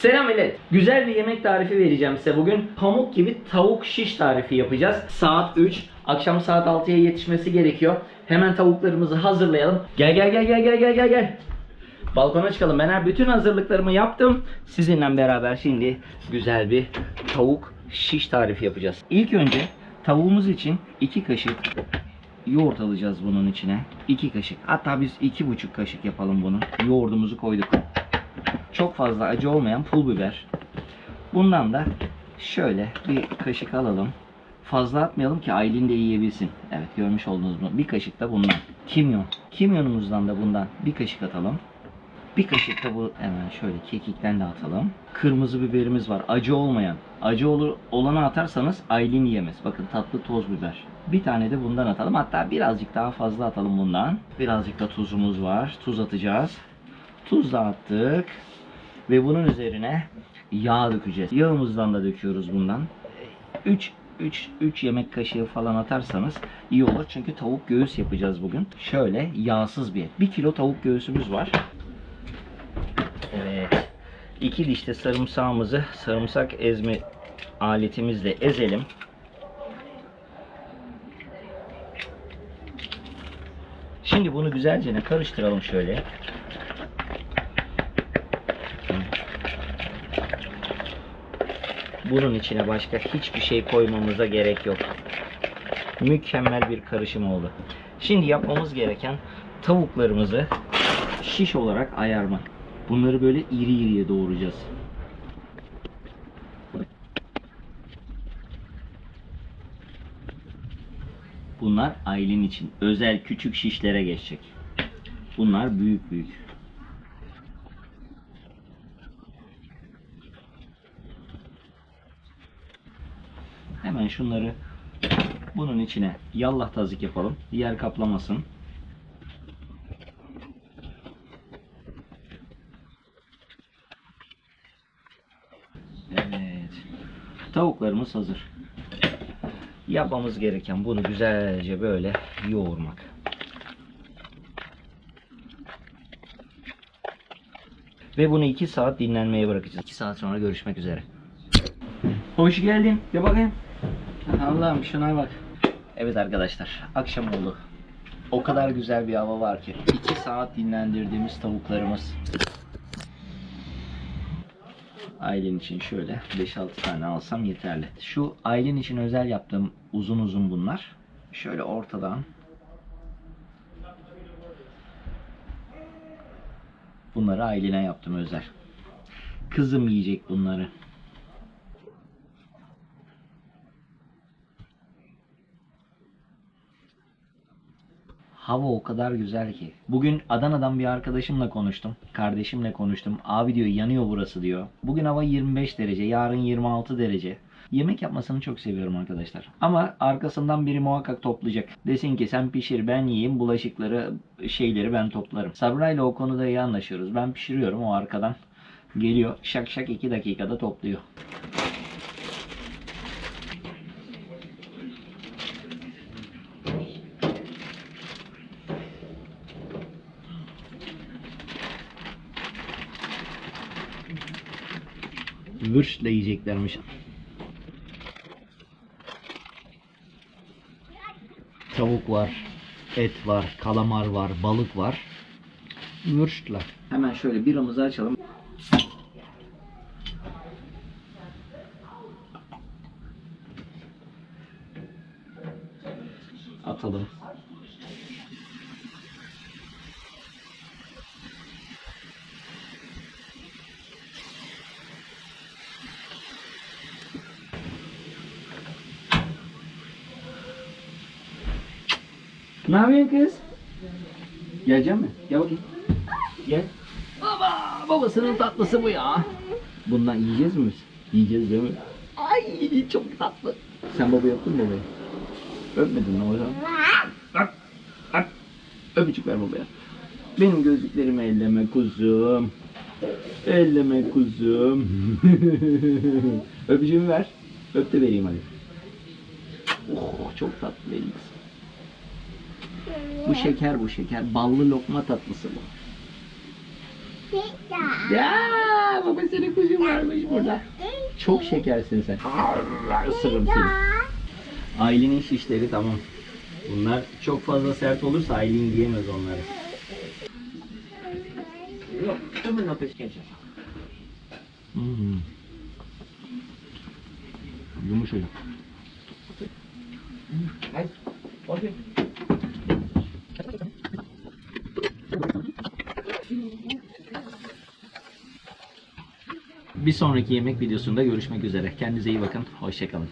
Selam millet. Güzel bir yemek tarifi vereceğim size bugün. Pamuk gibi tavuk şiş tarifi yapacağız. Saat 3. Akşam saat 6'ya yetişmesi gerekiyor. Hemen tavuklarımızı hazırlayalım. Gel gel gel gel gel gel gel gel. Balkona çıkalım. Ben her bütün hazırlıklarımı yaptım. Sizinle beraber şimdi güzel bir tavuk şiş tarifi yapacağız. İlk önce tavuğumuz için 2 kaşık yoğurt alacağız bunun içine. 2 kaşık. Hatta biz 2,5 kaşık yapalım bunu. Yoğurdumuzu koyduk. Çok fazla acı olmayan pul biber. Bundan da şöyle bir kaşık alalım. Fazla atmayalım ki Aylin de yiyebilsin. Evet görmüş olduğunuz bu. Bir kaşık da bundan. Kimyon. Kimyonumuzdan da bundan bir kaşık atalım. Bir kaşık da bu hemen şöyle kekikten de atalım. Kırmızı biberimiz var. Acı olmayan. Acı olur, olanı atarsanız Aylin yiyemez. Bakın tatlı toz biber. Bir tane de bundan atalım. Hatta birazcık daha fazla atalım bundan. Birazcık da tuzumuz var. Tuz atacağız. Tuz da attık. Ve bunun üzerine yağ dökeceğiz. Yağımızdan da döküyoruz bundan. 3 3 3 yemek kaşığı falan atarsanız iyi olur. Çünkü tavuk göğüs yapacağız bugün. Şöyle yağsız bir et. 1 kilo tavuk göğsümüz var. Evet. 2 diş de sarımsağımızı sarımsak ezme aletimizle ezelim. Şimdi bunu güzelce karıştıralım şöyle. Bunun içine başka hiçbir şey koymamıza gerek yok. Mükemmel bir karışım oldu. Şimdi yapmamız gereken tavuklarımızı şiş olarak ayarmak. Bunları böyle iri iriye doğrayacağız. Bunlar ailen için özel küçük şişlere geçecek. Bunlar büyük büyük. Şunları bunun içine yallah tazik yapalım. Diğer kaplamasın. Evet. Tavuklarımız hazır. Yapmamız gereken bunu güzelce böyle yoğurmak. Ve bunu 2 saat dinlenmeye bırakacağız. 2 saat sonra görüşmek üzere. Hoş geldin. Gel bakayım. Allah'ım şuna bak. Evet arkadaşlar akşam oldu. O kadar güzel bir hava var ki. 2 saat dinlendirdiğimiz tavuklarımız. Ailen için şöyle 5-6 tane alsam yeterli. Şu ailen için özel yaptığım uzun uzun bunlar. Şöyle ortadan Bunları ailene yaptım özel. Kızım yiyecek bunları. Hava o kadar güzel ki. Bugün Adana'dan bir arkadaşımla konuştum. Kardeşimle konuştum. Abi diyor yanıyor burası diyor. Bugün hava 25 derece. Yarın 26 derece. Yemek yapmasını çok seviyorum arkadaşlar. Ama arkasından biri muhakkak toplayacak. Desin ki sen pişir ben yiyeyim bulaşıkları şeyleri ben toplarım. Sabra ile o konuda iyi anlaşıyoruz. Ben pişiriyorum o arkadan geliyor şak şak 2 dakikada topluyor. Vırşla yiyeceklermiş. Tavuk var, et var, kalamar var, balık var. Vırşla. Hemen şöyle biramızı açalım. Atalım. Ne yapıyorsun kız? Gelecek mi? Gel bakayım. Gel. Baba, babasının tatlısı bu ya. Bundan yiyeceğiz mi biz? Yiyeceğiz değil mi? Ay çok tatlı. Sen baba yaptın mı babayı? Öpmedin mi o? Öp. Öp. Öpücük ver babaya. Benim gözlüklerimi elleme kuzum. Elleme kuzum. Öpücüğümü ver. Öp de vereyim hadi. Oh, çok tatlı benim. Bu şeker bu şeker. Ballı lokma tatlısı bu. Ya baba senin kuşun varmış burada. Çok şekersin sen. Isırırım seni. Aylin'in şişleri tamam. Bunlar çok fazla sert olursa Aylin yiyemez onları. Hmm. Yumuşacık. Hadi. Bakayım. Bir sonraki yemek videosunda görüşmek üzere. Kendinize iyi bakın. Hoşçakalın.